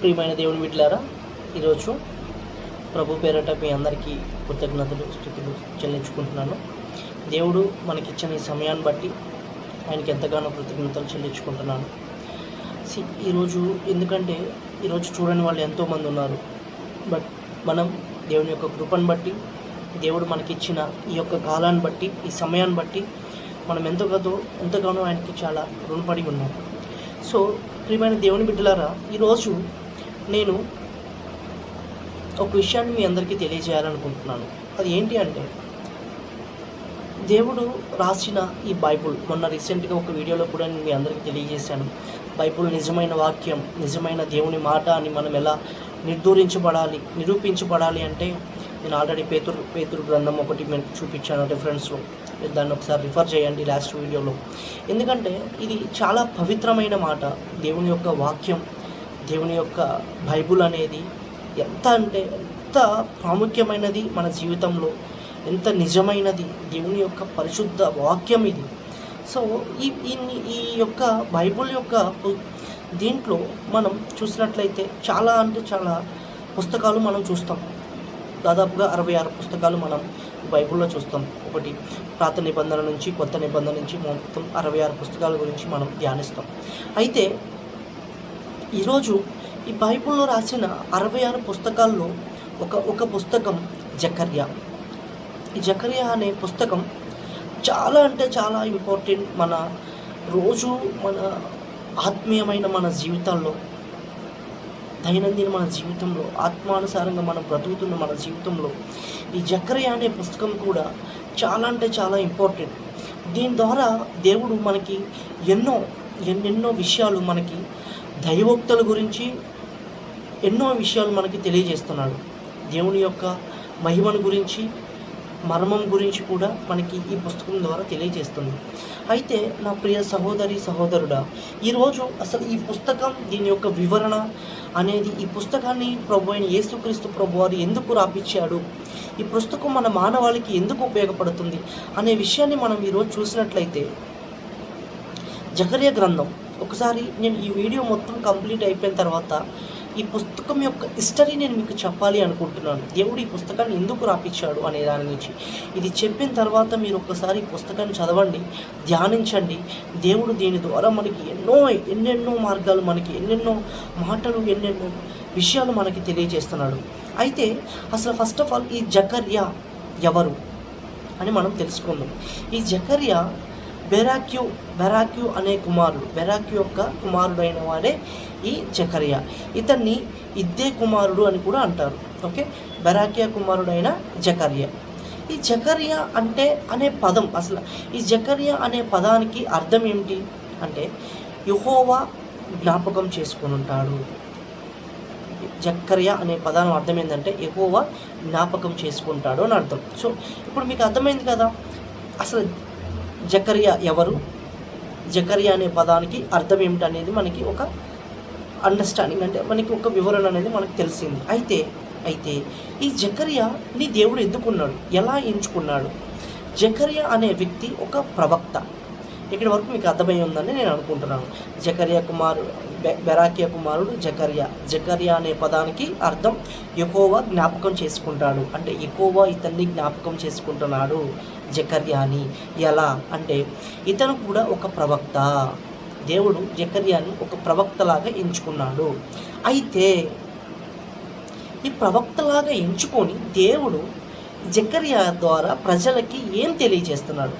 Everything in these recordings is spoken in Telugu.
ప్రియమైన దేవుని బిడ్డలారా ఈరోజు ప్రభు పేరట మీ అందరికీ కృతజ్ఞతలు స్థుతులు చెల్లించుకుంటున్నాను. దేవుడు మనకిచ్చిన ఈ సమయాన్ని బట్టి ఆయనకి ఎంతగానో కృతజ్ఞతలు చెల్లించుకుంటున్నాను. ఈరోజు ఎందుకంటే ఈరోజు చూడని వాళ్ళు ఎంతోమంది ఉన్నారు. బట్ మనం దేవుని యొక్క కృపను బట్టి దేవుడు మనకిచ్చిన ఈ యొక్క కాలాన్ని బట్టి ఈ సమయాన్ని బట్టి మనం ఎంతగానో ఎంతగానో ఆయనకి చాలా రుణపడి ఉన్నాం. సో ప్రియమైన దేవుని బిడ్డలారా ఈరోజు నేను ఒక విషయాన్ని మీ అందరికీ తెలియజేయాలనుకుంటున్నాను. అది ఏంటి అంటే దేవుడు రాసిన ఈ బైబుల్ మొన్న రీసెంట్గా ఒక వీడియోలో కూడా నేను మీ అందరికీ తెలియజేశాను. బైబుల్ నిజమైన వాక్యం నిజమైన దేవుని మాట అని మనం ఎలా నిర్ధారించబడాలి నిరూపించబడాలి అంటే నేను ఆల్రెడీ పేతురు పేతురు గ్రంథం ఒకటి నేను చూపించాను డిఫరెన్స్లో మీరు దాన్ని ఒకసారి రిఫర్ చేయండి లాస్ట్ వీడియోలో. ఎందుకంటే ఇది చాలా పవిత్రమైన మాట. దేవుని యొక్క వాక్యం దేవుని యొక్క బైబుల్ అనేది ఎంత అంటే ఎంత ప్రాముఖ్యమైనది మన జీవితంలో ఎంత నిజమైనది దేవుని యొక్క పరిశుద్ధ వాక్యం ఇది. సో ఈ ఈ- ఈ యొక్క బైబుల్ యొక్క దీంట్లో మనం చూసినట్లయితే చాలా అంటే చాలా పుస్తకాలు మనం చూస్తాం. దాదాపుగా అరవై ఆరు పుస్తకాలు మనం బైబిల్లో చూస్తాం. ఒకటి పాత నిబంధన నుంచి కొత్త నిబంధన నుంచి మొత్తం అరవై ఆరు పుస్తకాల గురించి మనం ధ్యానిస్తాం. అయితే ఈరోజు ఈ బైబిల్లో రాసిన అరవై ఆరు పుస్తకాల్లో ఒక ఒక పుస్తకం జకర్యా. ఈ జకర్యా అనే పుస్తకం చాలా అంటే చాలా ఇంపార్టెంట్ మన రోజు మన ఆత్మీయమైన మన జీవితాల్లో దైనందిన మన జీవితంలో ఆత్మానుసారంగా మనం బ్రతుకుతున్న మన జీవితంలో ఈ జకర్యా అనే పుస్తకం కూడా చాలా అంటే చాలా ఇంపార్టెంట్. దీని ద్వారా దేవుడు మనకి ఎన్నో ఎన్నెన్నో విషయాలు మనకి దైవోక్తల గురించి ఎన్నో విషయాలు మనకి తెలియజేస్తున్నాడు. దేవుని యొక్క మహిమను గురించి మర్మం గురించి కూడా మనకి ఈ పుస్తకం ద్వారా తెలియజేస్తుంది. అయితే నా ప్రియ సహోదరి సహోదరుడా ఈరోజు అసలు ఈ పుస్తకం దీని యొక్క వివరణ అనేది ఈ పుస్తకాన్ని ప్రభు అయిన యేసుక్రీస్తు ప్రభు వారు ఎందుకు రాపించాడు ఈ పుస్తకం మన మానవాళికి ఎందుకు ఉపయోగపడుతుంది? అనే విషయాన్ని మనం ఈరోజు చూసినట్లయితే జకర్య గ్రంథం ఒకసారి నేను ఈ వీడియో మొత్తం కంప్లీట్ అయిపోయిన తర్వాత ఈ పుస్తకం యొక్క హిస్టరీ నేను మీకు చెప్పాలి అనుకుంటున్నాను. దేవుడు ఈ పుస్తకాన్ని ఎందుకు రాపించాడు అనే దాని గురించి ఇది చెప్పిన తర్వాత మీరు ఒక్కసారి ఈ పుస్తకాన్ని చదవండి ధ్యానించండి. దేవుడు దీని ద్వారా మనకి ఎన్నో ఎన్నెన్నో మార్గాలు మనకి ఎన్నెన్నో మాటలు ఎన్నెన్నో విషయాలు మనకి తెలియజేస్తున్నాడు. అయితే అసలు ఫస్ట్ ఆఫ్ ఆల్ ఈ జకర్యా ఎవరు అని మనం తెలుసుకుందాం. ఈ జకర్యా బెరాక్యూ బెరాక్యూ అనే కుమారుడు బెరాక్యూ యొక్క కుమారుడైన వాడే ఈ జకరియా. ఇతన్ని ఇద్దే కుమారుడు అని కూడా అంటారు. ఓకే? బెరాక్యా కుమారుడైన జకరియా. ఈ జకరియా అంటే అనే పదం అసలు ఈ జకరియా అనే పదానికి అర్థం ఏమిటి? అంటే యుహోవా జ్ఞాపకం చేసుకుని ఉంటాడు. జక్కర్య అనే పదానికి అర్థం ఏంటంటే ఎక్కువ జ్ఞాపకం చేసుకుంటాడు అని అర్థం. సో ఇప్పుడు మీకు అర్థమైంది కదా? అసలు జకరియా ఎవరు? జకరియా అనే పదానికి అర్థం ఏమిటనేది మనకి ఒక అండర్స్టాండింగ్ అంటే మనకి ఒక వివరణ అనేది మనకు తెలిసింది. అయితే అయితే ఈ జకర్యాని దేవుడు ఎందుకున్నాడు? ఎలా ఎంచుకున్నాడు? జకరియా అనే వ్యక్తి ఒక ప్రవక్త. ఇక్కడి వరకు మీకు అర్థమై ఉందని నేను అనుకుంటున్నాను. జకరియా కుమారు బెరాకియా కుమారుడు జకరియా. జకరియా అనే పదానికి అర్థం ఎక్కువ జ్ఞాపకం చేసుకుంటాడు. అంటే ఎక్కువ ఇతన్ని జ్ఞాపకం చేసుకుంటున్నాడు. జకర్యాని ఎలా అంటే ఇతను కూడా ఒక ప్రవక్త. దేవుడు జకర్యాని ఒక ప్రవక్తలాగా ఎంచుకున్నాడు. అయితే ఈ ప్రవక్తలాగా ఎంచుకొని దేవుడు జకర్యా ద్వారా ప్రజలకి ఏం తెలియజేస్తున్నాడు?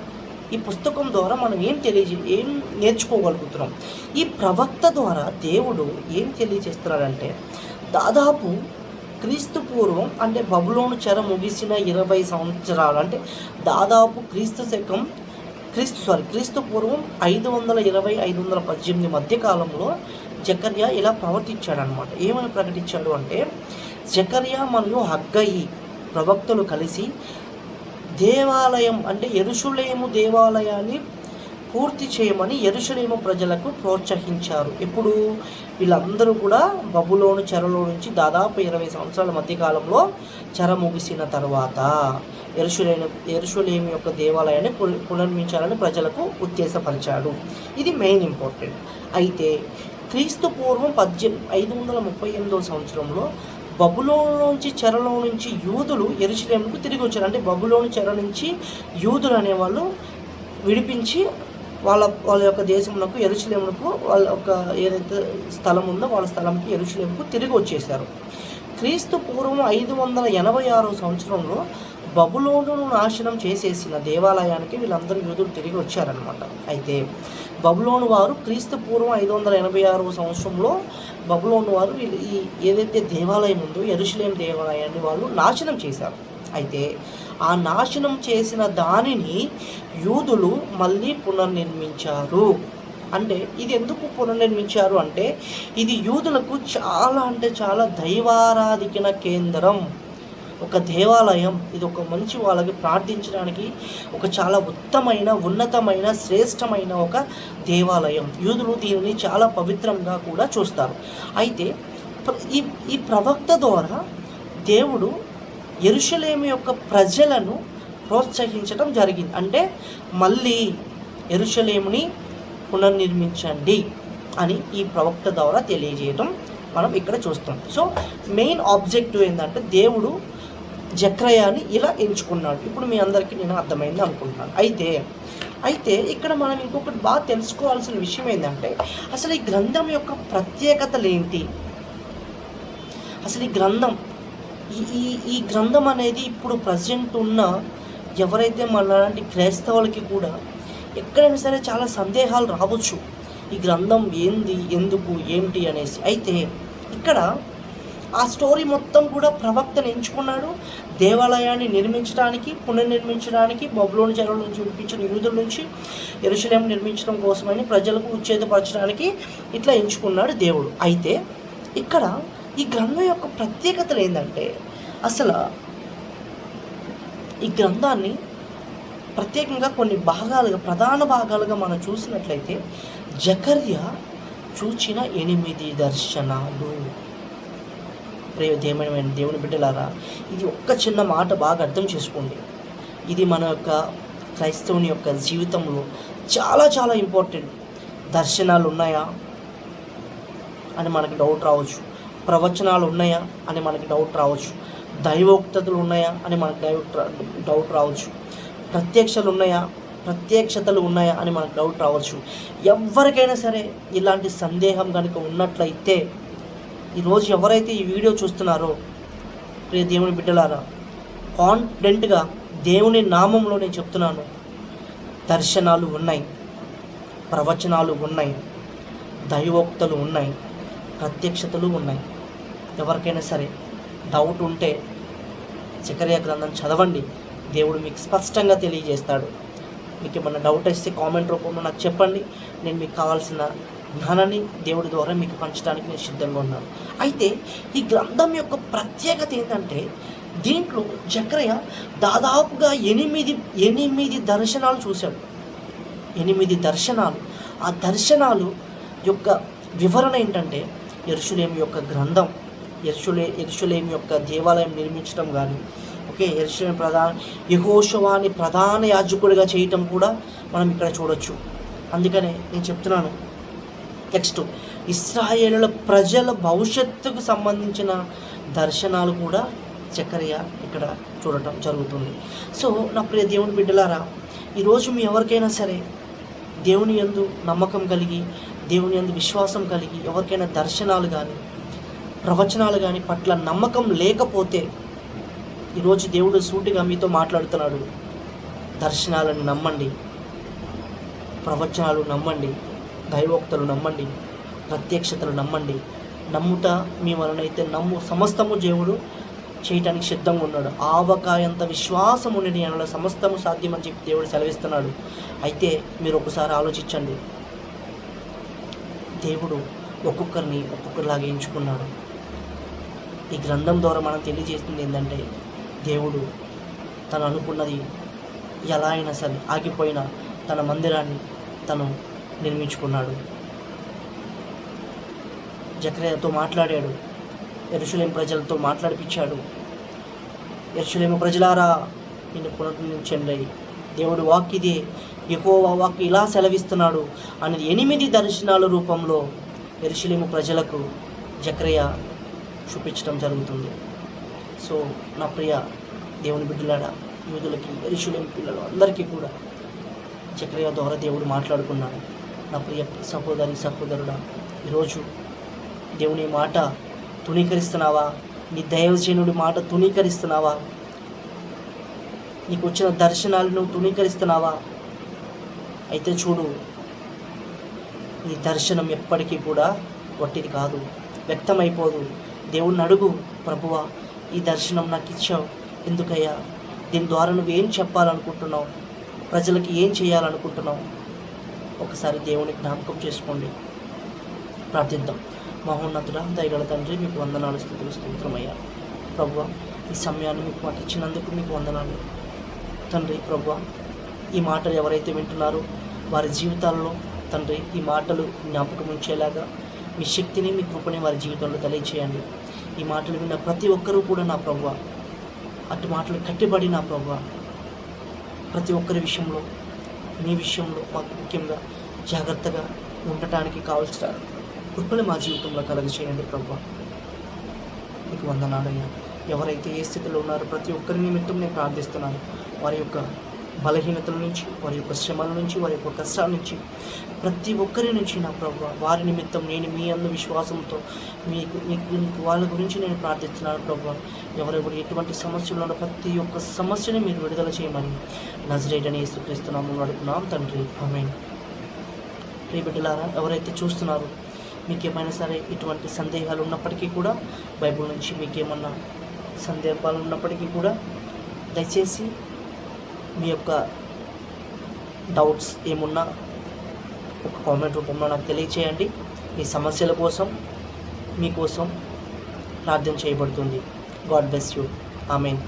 ఈ పుస్తకం ద్వారా మనం ఏం తెలియజే ఏం నేర్చుకోగలుగుతున్నాం? ఈ ప్రవక్త ద్వారా దేవుడు ఏం తెలియజేస్తున్నాడంటే దాదాపు క్రీస్తు పూర్వం అంటే బబులోను చెర ముగిసిన ఇరవై సంవత్సరాలు అంటే దాదాపు క్రీస్తు శకం క్రీస్తు సారీ క్రీస్తు పూర్వం ఐదు వందల ఇరవై ఐదు వందల పద్దెనిమిది మధ్య కాలంలో జకర్యా ఇలా ప్రవర్తించాడనమాట ఏమని ప్రకటించాడు అంటే జకర్యా మరియు హగ్గయి ప్రవక్తలు కలిసి దేవాలయం అంటే ఎరుషులేము దేవాలయాన్ని పూర్తి చేయమని ఎరుషలేము ప్రజలకు ప్రోత్సహించారు. ఇప్పుడు వీళ్ళందరూ కూడా బబులోను చెరలో నుంచి దాదాపు ఇరవై సంవత్సరాల మధ్యకాలంలో చెర ముగిసిన తర్వాత ఎరుషులేము ఎరుషులేము యొక్క దేవాలయాన్ని పున- పునర్మించాలని ప్రజలకు ఉత్తేజపరిచాడు ఇది మెయిన్ ఇంపార్టెంట్. అయితే క్రీస్తు పూర్వం పద్దెనిమిది ఐదు వందల ముప్పై ఎనిమిదవ సంవత్సరంలో బబులోనులోంచి చెరలో నుంచి యూదులు ఎరుషులేముకు తిరిగి వచ్చారు. అంటే బబులోని చెర నుంచి యూదులు అనేవాళ్ళు విడిపించి వాళ్ళ వాళ్ళ యొక్క దేశమునకు ఎరుసలేమునకు వాళ్ళ యొక్క ఏదైతే స్థలం ఉందో వాళ్ళ స్థలంకి ఎరుసలేముకు తిరిగి వచ్చేసారు క్రీస్తు పూర్వం ఐదు వందల ఎనభై ఆరో సంవత్సరంలో బబులోను నాశనం చేసేసిన దేవాలయానికి వీళ్ళందరూ యూదులు తిరిగి వచ్చారనమాట అయితే బబులోను వారు క్రీస్తు పూర్వం ఐదు వందల ఎనభై ఆరో సంవత్సరంలో బబులోను వారు వీళ్ళు ఈ ఏదైతే దేవాలయం ఉందో ఎరుసలేం దేవాలయాన్ని వాళ్ళు నాశనం చేశారు. అయితే ఆ నాశనం చేసిన దానిని యూదులు మళ్ళీ పునర్నిర్మించారు. అంటే ఇది ఎందుకు పునర్నిర్మించారు అంటే ఇది యూదులకు చాలా అంటే చాలా దైవారాధికన కేంద్రం. ఒక దేవాలయం ఇది ఒక మంచి వాళ్ళకి ప్రార్థించడానికి ఒక చాలా ఉత్తమైన ఉన్నతమైన శ్రేష్టమైన ఒక దేవాలయం. యూదులు దీనిని చాలా పవిత్రంగా కూడా చూస్తారు. అయితే ఈ ఈ ప్రవక్త ద్వారా దేవుడు ఎరుషలేము యొక్క ప్రజలను ప్రోత్సహించడం జరిగింది. అంటే మళ్ళీ ఎరుషలేముని పునర్నిర్మించండి అని ఈ ప్రవక్త ద్వారా తెలియజేయటం మనం ఇక్కడ చూస్తాం. సో మెయిన్ ఆబ్జెక్టివ్ ఏంటంటే దేవుడు జక్రయాని ఇలా ఎంచుకున్నాడు. ఇప్పుడు మీ అందరికీ నేను అర్థమైంది అనుకుంటున్నాను. అయితే అయితే ఇక్కడ మనం ఇంకొకటి బాగా తెలుసుకోవాల్సిన విషయం ఏంటంటే అసలు ఈ గ్రంథం యొక్క ప్రత్యేకతలు ఏంటి? అసలు ఈ గ్రంథం ఈ ఈ గ్రంథం అనేది ఇప్పుడు ప్రజెంట్ ఉన్న ఎవరైతే మనలాంటి క్రైస్తవులకి కూడా ఎక్కడైనా సరే చాలా సందేహాలు రావచ్చు. ఈ గ్రంథం ఏంది ఎందుకు ఏమిటి అనేసి. అయితే ఇక్కడ ఆ స్టోరీ మొత్తం కూడా ప్రవక్తను ఎంచుకున్నాడు. దేవాలయాన్ని నిర్మించడానికి పునర్నిర్మించడానికి బబులోని చెరువు నుంచి విడిపించిన యూదుల నుంచి ఎరుశలేం నిర్మించడం కోసమని ప్రజలకు ఉచ్ఛేదపరచడానికి ఇట్లా ఎంచుకున్నాడు దేవుడు. అయితే ఇక్కడ ఈ గ్రంథం యొక్క ప్రత్యేకతలు ఏంటంటే అసలు ఈ గ్రంథాన్ని ప్రత్యేకంగా కొన్ని భాగాలుగా ప్రధాన భాగాలుగా మనం చూసినట్లయితే జకర్య చూచిన ఎనిమిది దర్శనాలు. ప్రియ దేవుని బిడ్డలారా ఇది ఒక్క చిన్న మాట బాగా అర్థం చేసుకోండి. ఇది మన యొక్క క్రైస్తవుని యొక్క జీవితంలో చాలా చాలా ఇంపార్టెంట్. దర్శనాలు ఉన్నాయా అని మనకి డౌట్ రావచ్చు. ప్రవచనాలు ఉన్నాయా అని మనకి డౌట్ రావచ్చు. దైవోక్తతలు ఉన్నాయా అని మనకు డౌట్ రా- డౌట్ రావచ్చు. ప్రత్యక్షలు ఉన్నాయా? ప్రత్యక్షతలు ఉన్నాయా అని మనకు డౌట్ రావచ్చు. ఎవరికైనా సరే ఇలాంటి సందేహం కనుక ఉన్నట్లయితే ఈరోజు ఎవరైతే ఈ వీడియో చూస్తున్నారో ప్రియ దేవుని బిడ్డలారా కాన్ఫిడెంట్గా దేవుని నామంలో నేను చెప్తున్నాను. దర్శనాలు ఉన్నాయి. ప్రవచనాలు ఉన్నాయి. దైవోక్తలు ఉన్నాయి. ప్రత్యక్షతలు ఉన్నాయి. ఎవరికైనా సరే డౌట్ ఉంటే చకర్య గ్రంథం చదవండి. దేవుడు మీకు స్పష్టంగా తెలియజేస్తాడు. మీకు ఏమైనా డౌట్ వస్తే కామెంట్ రూపంలో నాకు చెప్పండి. నేను మీకు కావాల్సిన జ్ఞానాన్ని దేవుడి ద్వారా మీకు పంచడానికి నేను సిద్ధంగా ఉన్నాను. అయితే ఈ గ్రంథం యొక్క ప్రత్యేకత ఏంటంటే దీంట్లో చక్రయ్య దాదాపుగా ఎనిమిది ఎనిమిది దర్శనాలు చూశాడు. ఎనిమిది దర్శనాలు. ఆ దర్శనాలు యొక్క వివరణ ఏంటంటే ఎరుషులేం యొక్క గ్రంథం ఎరుషులే ఎరుషులేం యొక్క దేవాలయం నిర్మించడం కానీ ఓకే ఎరుషులేం ప్రధాన యహోషవాన్ని ప్రధాన యాజకుడిగా చేయటం కూడా మనం ఇక్కడ చూడొచ్చు. అందుకనే నేను చెప్తున్నాను నెక్స్ట్ ఇస్రాయేలుల ప్రజల భవిష్యత్తుకు సంబంధించిన దర్శనాలు కూడా చక్కరయ్య ఇక్కడ చూడటం జరుగుతుంది. సో నా ప్రియ దేవుని బిడ్డలారా ఈరోజు మీ ఎవరికైనా సరే దేవుని యందు నమ్మకం కలిగి దేవుని అందు విశ్వాసం కలిగి ఎవరికైనా దర్శనాలు కానీ ప్రవచనాలు కానీ పట్ల నమ్మకం లేకపోతే ఈరోజు దేవుడు సూటిగా మీతో మాట్లాడుతున్నాడు. దర్శనాలను నమ్మండి. ప్రవచనాలు నమ్మండి. దైవోక్తలు నమ్మండి. ప్రత్యక్షతలు నమ్మండి. నమ్ముట మీ వలనైతే నమ్ము సమస్తము దేవుడు చేయటానికి సిద్ధంగా ఉన్నాడు. ఆవకాయంత విశ్వాసం ఉండని అనలో సమస్తము సాధ్యమని చెప్పి దేవుడు సెలవిస్తున్నాడు. అయితే మీరు ఒకసారి ఆలోచించండి. దేవుడు ఒక్కొక్కరిని ఒక్కొక్కరిలాగా ఎంచుకున్నాడు. ఈ గ్రంథం ద్వారా మనం తెలియజేస్తుంది ఏంటంటే దేవుడు తను అనుకున్నది ఎలా అయినా సరే ఆగిపోయిన తన మందిరాన్ని తను నిర్మించుకున్నాడు. జక్రయ్యతో మాట్లాడాడు. ఎరుషులేం ప్రజలతో మాట్లాడిపించాడు. ఎరుషులేము ప్రజలారా నిన్ను పునర్నించండి దేవుడు వాక్ ఇదే. ఎక్కువ వాక్ ఇలా సెలవిస్తున్నాడు. అనేది ఎనిమిది దర్శనాల రూపంలో ఎరుషులేము ప్రజలకు జక్రయ్య చూపించడం జరుగుతుంది. సో నా ప్రియ దేవుని బిడ్డలాడ యూదులకి ఎరుషులేము పిల్లలు అందరికీ కూడా చక్రయ ద్వారా దేవుడు మాట్లాడుకున్నాడు. నా ప్రియ సహోదరి సహోదరుడా ఈరోజు దేవుని మాట తుణీకరిస్తున్నావా? నీ దైవజనుడి మాట తుణీకరిస్తున్నావా? నీకు వచ్చిన దర్శనాలను తుణీకరిస్తున్నావా? అయితే చూడు నీ దర్శనం ఎప్పటికీ కూడా వట్టిది కాదు వ్యక్తమైపోదు. దేవుణ్ణి అడుగు ప్రభువా ఈ దర్శనం నాకు ఇచ్చావు. ఎందుకయ్యా? దీని ద్వారా నువ్వేం చెప్పాలనుకుంటున్నావు? ప్రజలకి ఏం చేయాలనుకుంటున్నావు? ఒకసారి దేవుని జ్ఞాపకం చేసుకోండి. ప్రార్థిద్దాం. మహోన్నతుడ దయగల తండ్రి మీకు వందనాలు స్థితులు స్తోత్రమయ్యా. ప్రభు ఈ సమయాన్ని మీకు మాకు ఇచ్చినందుకు మీకు వందనాలు. తండ్రి ప్రభు ఈ మాటలు ఎవరైతే వింటున్నారో వారి జీవితాల్లో తండ్రి ఈ మాటలు జ్ఞాపకం ఉంచేలాగా మీ శక్తిని మీ కృపని వారి జీవితంలో తెలియచేయండి. ఈ మాటలు విన్న ప్రతి ఒక్కరూ కూడా నా ప్రభు అటు మాటలు కట్టిబడి నా ప్రభు ప్రతి ఒక్కరి విషయంలో మీ విషయంలో మాకు ముఖ్యంగా జాగ్రత్తగా ఉండటానికి కావాల్సిన కృపను మా జీవితంలో కలగ చేయండి ప్రభు మీకు వందనాలయ్యా ఎవరైతే ఏ స్థితిలో ఉన్నారో ప్రతి ఒక్కరి నిమిత్తం నేను ప్రార్థిస్తున్నాను. వారి యొక్క బలహీనతల నుంచి వారి యొక్క శ్రమల నుంచి వారి యొక్క కష్టాల నుంచి ప్రతి ఒక్కరి నుంచి నా ప్రభు వారి నిమిత్తం నేను మీ అందు విశ్వాసంతో మీకు మీకు వాళ్ళ గురించి నేను ప్రార్థిస్తున్నాను ప్రభు. ఎవరెవరు ఎటువంటి సమస్యలు ఉన్న ప్రతి ఒక్క సమస్యని మీరు విడుదల చేయమని నజరేటని యేసుక్రీస్తున్నాము అడుగుతున్నాం తండ్రి. ఆమె ప్రియ బిడ్డలారా ఎవరైతే చూస్తున్నారో మీకు ఏమైనా సరే ఇటువంటి సందేహాలు ఉన్నప్పటికీ కూడా బైబుల్ నుంచి మీకు ఏమన్నా సందేహాలు ఉన్నప్పటికీ కూడా దయచేసి యొక్క డౌట్స్ ఏమున్నా ఒక కామెంట్ రూపంలో నాకు తెలియచేయండి. మీ సమస్యల కోసం మీకోసం ప్రార్థన చేయబడుతుంది. God bless you amen